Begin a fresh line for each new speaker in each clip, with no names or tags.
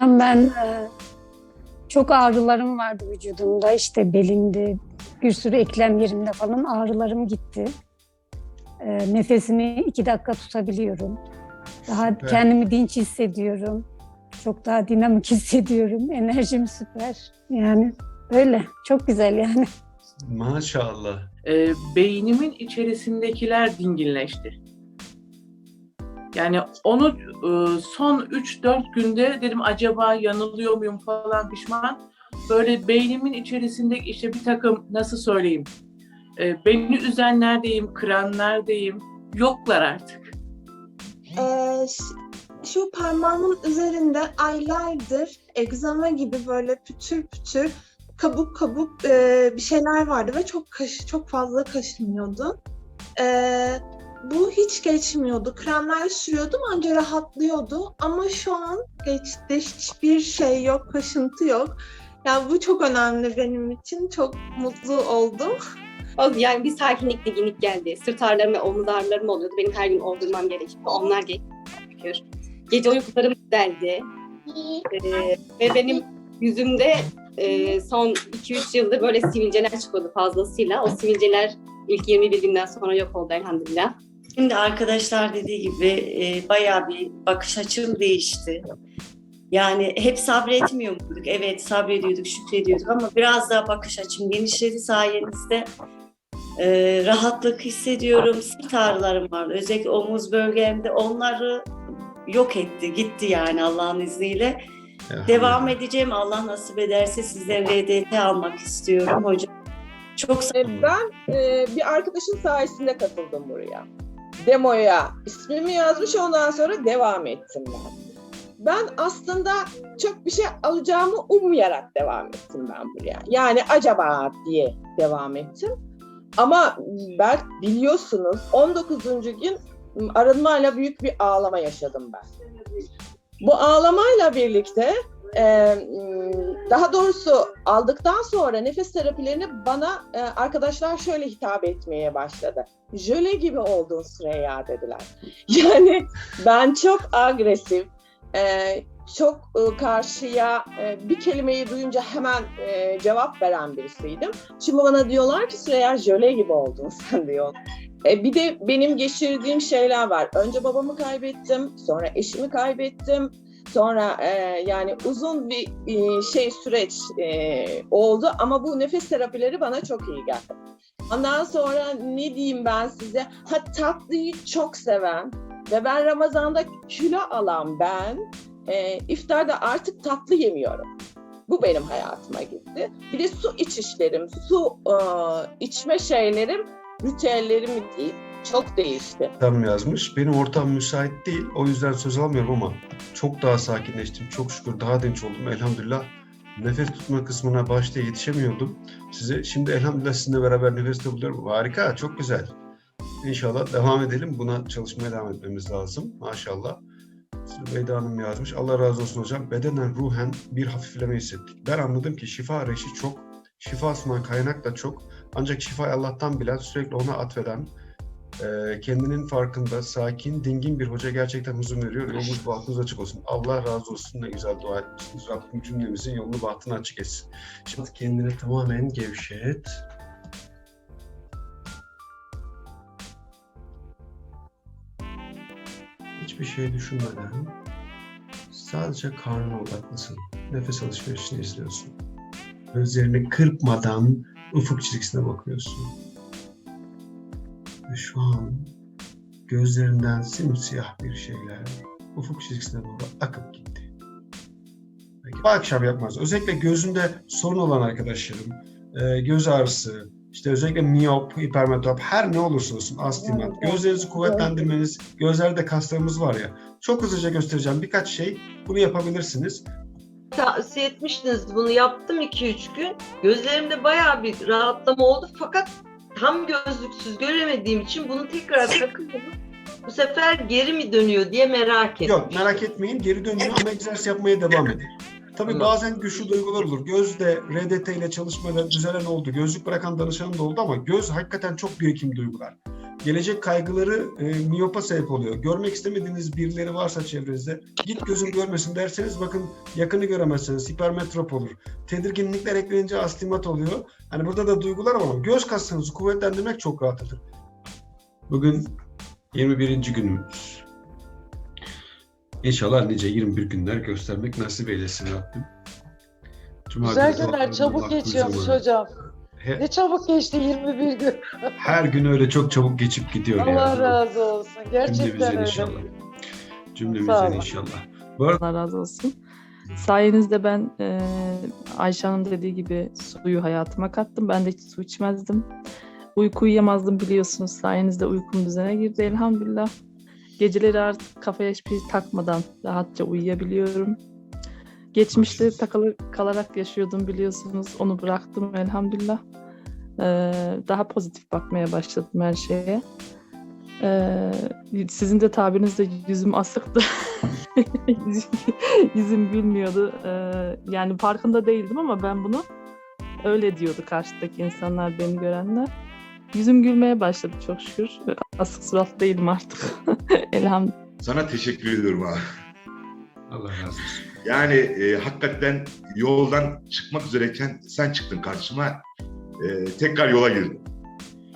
Ben e, çok ağrılarım vardı vücudumda işte belimde bir sürü eklem yerimde falan ağrılarım gitti. E, nefesimi iki dakika tutabiliyorum. Daha
Süper.
kendimi dinç hissediyorum. Çok daha dinamik hissediyorum. Enerjim süper. Yani öyle. Çok güzel yani.
Maşallah.
e, beynimin içerisindekiler dinginleşti. Yani onu e, son 3-4 günde dedim acaba yanılıyor muyum falan pişman. Böyle beynimin içerisinde işte bir takım nasıl söyleyeyim e, beni üzenlerdeyim, kıranlardayım yoklar artık.
Ee, şu parmağımın üzerinde aylardır egzama gibi böyle pütür pütür kabuk kabuk e, bir şeyler vardı ve çok kaş, çok fazla kaşınıyordu. Ee, bu hiç geçmiyordu. Kremler sürüyordum anca rahatlıyordu ama şu an geçti. Hiçbir şey yok, kaşıntı yok. Yani bu çok önemli benim için. Çok mutlu oldum.
Yani bir sakinlik, dinginlik geldi. Sırt ağrılarım ve omuz ağrılarım oluyordu. Benim her gün oldurmam gerekiyordu. Onlar geçti. Gece uykularım düzeldi. Ee, ve benim yüzümde e, son 2-3 yıldır böyle sivilceler çıkıyordu fazlasıyla. O sivilceler ilk 21 günden sonra yok oldu elhamdülillah.
Şimdi arkadaşlar dediği gibi e, bayağı bir bakış açım değişti. Yani hep sabretmiyor muyduk? Evet sabrediyorduk, şükrediyorduk ama biraz daha bakış açım genişledi sayenizde. E, rahatlık hissediyorum. Sırt ağrılarım vardı. Özellikle omuz bölgemde onları yok etti, gitti yani Allah'ın izniyle. Devam edeceğim. Allah nasip ederse sizden RDT almak istiyorum hocam. Çok sağ
E, Ben e, bir arkadaşın sayesinde katıldım buraya. Demoya ismimi yazmış ondan sonra devam ettim ben. Ben aslında çok bir şey alacağımı ummayarak devam ettim ben buraya. Yani acaba diye devam ettim. Ama ben biliyorsunuz 19. gün arınmayla büyük bir ağlama yaşadım ben. Bu ağlamayla birlikte e, daha doğrusu aldıktan sonra nefes terapilerini bana e, arkadaşlar şöyle hitap etmeye başladı. Jöle gibi oldun Süreyya dediler. Yani ben çok agresif, e, çok karşıya bir kelimeyi duyunca hemen cevap veren birisiydim. Şimdi bana diyorlar ki Süreyya jöle gibi oldun sen diyor. Bir de benim geçirdiğim şeyler var. Önce babamı kaybettim, sonra eşimi kaybettim, Sonra e, yani uzun bir e, şey süreç e, oldu ama bu nefes terapileri bana çok iyi geldi. Ondan sonra ne diyeyim ben size? Ha tatlıyı çok seven ve ben Ramazan'da kilo alan ben e, iftarda artık tatlı yemiyorum. Bu benim hayatıma gitti. Bir de su içişlerim, su e, içme şeylerim, ritüellerim değil, çok değişti.
Tam yazmış. Benim ortam müsait değil. O yüzden söz almıyorum ama çok daha sakinleştim. Çok şükür daha dinç oldum. Elhamdülillah nefes tutma kısmına başta yetişemiyordum. Size şimdi elhamdülillah sizinle beraber nefeste buluyorum. Harika, çok güzel. İnşallah devam edelim. Buna çalışmaya devam etmemiz lazım. Maşallah. Beyda Hanım yazmış. Allah razı olsun hocam. Bedenen, ruhen bir hafifleme hissettik. Ben anladım ki şifa arayışı çok. Şifa sunan kaynak da çok. Ancak şifayı Allah'tan bilen, sürekli ona atfeden, e, kendinin farkında, sakin, dingin bir hoca gerçekten huzur veriyor. Yolunuz bahtınız açık olsun. Allah razı olsun. Ne güzel dua etmişsiniz. Rabbim cümlemizin yolunu bahtını açık etsin. Şimdi kendini tamamen gevşet. Hiçbir şey düşünmeden sadece karnına odaklısın. Nefes alışverişini izliyorsun. Gözlerini kırpmadan ufuk çizgisine bakıyorsun. Ve şu an gözlerinden simsiyah bir şeyler ufuk çizgisine doğru akıp gitti. Peki, bu akşam yapmaz. Özellikle gözünde sorun olan arkadaşlarım, e, göz ağrısı, işte özellikle miyop, hipermetrop, her ne olursa olsun astigmat, gözlerinizi kuvvetlendirmeniz, gözlerde kaslarımız var ya, çok hızlıca göstereceğim birkaç şey, bunu yapabilirsiniz.
tavsiye etmiştiniz. Bunu yaptım 2-3 gün. Gözlerimde bayağı bir rahatlama oldu fakat tam gözlüksüz göremediğim için bunu tekrar takıyorum. Bu sefer geri mi dönüyor diye merak ettim.
Yok merak etmeyin geri dönüyor ama egzersiz yapmaya devam edin. Tabii
Tamam.
bazen güçlü duygular olur. Gözde RDT ile çalışmada düzelen oldu. Gözlük bırakan danışanım da oldu ama göz hakikaten çok birikim duygular. Gelecek kaygıları e, miyopa sebep oluyor. Görmek istemediğiniz birileri varsa çevrenizde git gözüm görmesin derseniz bakın yakını göremezsiniz. Hipermetrop olur. Tedirginlikler eklenince astigmat oluyor. Hani burada da duygular var ama göz kaslarınızı kuvvetlendirmek çok rahatlatır. Bugün 21. günümüz. İnşallah nice 21 günler göstermek nasip eylesin Rabbim. Cuma
Güzel günler çabuk geçiyormuş hocam.
He-
Ne çabuk geçti 21 gün.
her gün öyle çok çabuk geçip gidiyor
Allah
yani.
razı olsun. Gerçekten
Cümlemizden
öyle.
inşallah.
Sağ
Cümlemizden
olun.
inşallah. Bu arada
Allah razı olsun. Sayenizde ben e, Ayşe Hanım dediği gibi suyu hayatıma kattım. Ben de hiç su içmezdim. Uyku uyuyamazdım biliyorsunuz. Sayenizde uykum düzene girdi elhamdülillah. Geceleri artık kafaya hiçbir şey takmadan rahatça uyuyabiliyorum. Geçmişte takılı kalarak yaşıyordum biliyorsunuz. Onu bıraktım elhamdülillah. E, daha pozitif bakmaya başladım her şeye. E, sizin de tabirinizde yüzüm asıktı. Yüzüm gülmüyordu. Ee, yani farkında değildim ama ben bunu öyle diyordu karşıdaki insanlar beni görenler. Yüzüm gülmeye başladı çok şükür. Asık suratlı değilim artık. Elhamdülillah.
Sana teşekkür ediyorum abi.
Allah razı olsun.
Yani e, hakikaten yoldan çıkmak üzereyken sen çıktın karşıma. E, tekrar yola girdim.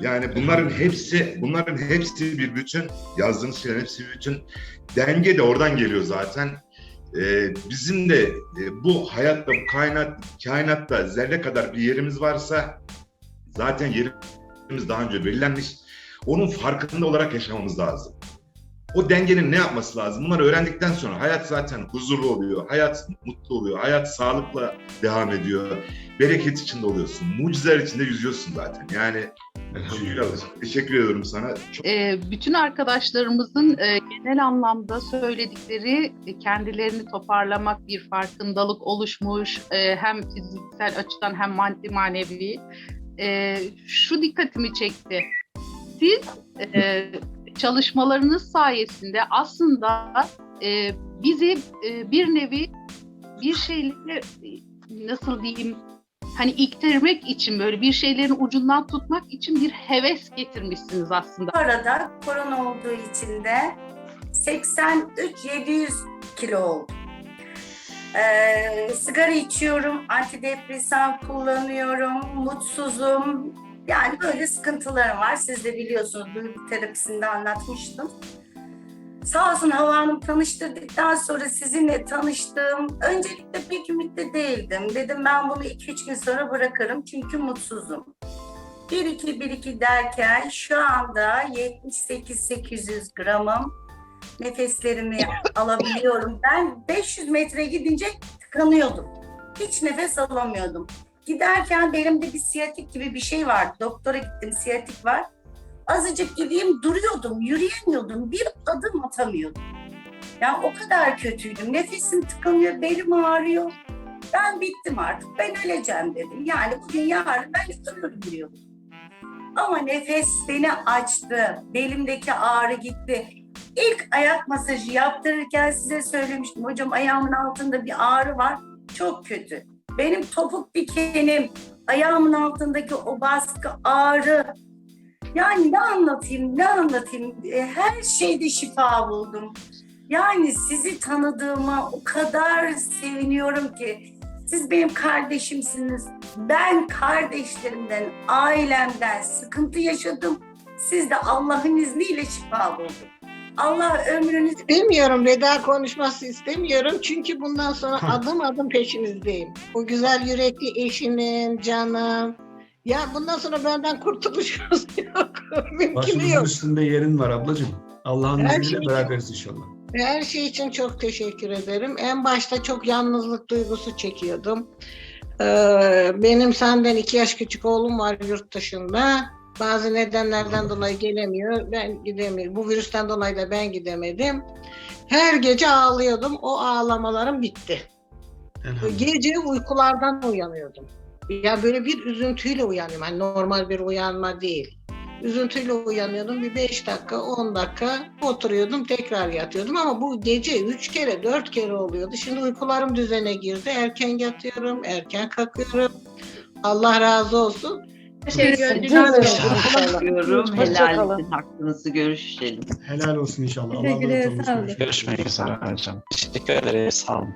Yani bunların hepsi, bunların hepsi bir bütün. Yazdığınız şeylerin hepsi bir bütün. Denge de oradan geliyor zaten. E, bizim de e, bu hayatta, bu kainat, kainatta zerre kadar bir yerimiz varsa zaten yerimiz daha önce belirlenmiş. Onun farkında olarak yaşamamız lazım. O dengenin ne yapması lazım? Bunları öğrendikten sonra hayat zaten huzurlu oluyor, hayat mutlu oluyor, hayat sağlıkla devam ediyor. Bereket içinde oluyorsun, mucizeler içinde yüzüyorsun zaten. Yani teşekkür ediyorum sana. Çok
Ee, bütün arkadaşlarımızın e, genel anlamda söyledikleri e, kendilerini toparlamak, bir farkındalık oluşmuş e, hem fiziksel açıdan hem maddi manevi. E, şu dikkatimi çekti. Siz e, çalışmalarınız sayesinde aslında e, bizi e, bir nevi bir şeyleri e, nasıl diyeyim hani iktirmek için böyle bir şeylerin ucundan tutmak için bir heves getirmişsiniz aslında.
Bu arada korona olduğu için de 83-700 kilo oldum. Ee, sigara içiyorum, antidepresan kullanıyorum, mutsuzum. Yani böyle sıkıntılarım var. Siz de biliyorsunuz duygu terapisinde anlatmıştım. Sağ olsun Hava Hanım tanıştırdıktan sonra sizinle tanıştım. Öncelikle pek ümitli değildim. Dedim ben bunu 2-3 gün sonra bırakırım çünkü mutsuzum. 1-2-1-2 derken şu anda 78-800 gramım. Nefeslerimi alabiliyorum. Ben 500 metre gidince tıkanıyordum. Hiç nefes alamıyordum. Giderken belimde bir siyatik gibi bir şey vardı. Doktora gittim siyatik var. Azıcık gideyim duruyordum, yürüyemiyordum. Bir adım atamıyordum. Yani o kadar kötüydüm. Nefesim tıkanıyor, belim ağrıyor. Ben bittim artık. Ben öleceğim dedim. Yani bugün yarın ben ölürüm diyordum. Ama nefes beni açtı. Belimdeki ağrı gitti. İlk ayak masajı yaptırırken size söylemiştim. Hocam ayağımın altında bir ağrı var. Çok kötü. Benim topuk dikenim, ayağımın altındaki o baskı ağrı. Yani ne anlatayım, ne anlatayım. E, Her şeyde şifa buldum. Yani sizi tanıdığıma o kadar seviniyorum ki. Siz benim kardeşimsiniz. Ben kardeşlerimden, ailemden sıkıntı yaşadım. Siz de Allah'ın izniyle şifa buldum. Allah ömrünüzü
İstemiyorum veda konuşması istemiyorum çünkü bundan sonra adım adım peşinizdeyim. Bu güzel yürekli eşinin, canım. Ya bundan sonra benden kurtuluş yok. Mümkün
Başımızın
yok.
üstünde yerin var ablacığım. Allah'ın
Her
izniyle
şey-
beraberiz inşallah.
Her şey için çok teşekkür ederim. En başta çok yalnızlık duygusu çekiyordum. Ee, benim senden iki yaş küçük oğlum var yurt dışında. Bazı nedenlerden dolayı gelemiyor. Ben gidemiyorum. Bu virüsten dolayı da ben gidemedim. Her gece ağlıyordum. O ağlamalarım bitti. Gece uykulardan uyanıyordum. Ya böyle bir üzüntüyle uyanıyorum. Hani normal bir uyanma değil. Üzüntüyle uyanıyordum. Bir beş dakika, on dakika oturuyordum. Tekrar yatıyordum. Ama bu gece üç kere, dört kere oluyordu. Şimdi uykularım düzene girdi. Erken yatıyorum, erken kalkıyorum. Allah razı olsun.
Teşekkür ederim.
Diyorum. Helal edin hakkınızı görüşelim.
Helal olsun inşallah. Allah'a
Teşekkür
emanet olun.
Görüşmek üzere hocam. Teşekkür ederiz. Sağ olun.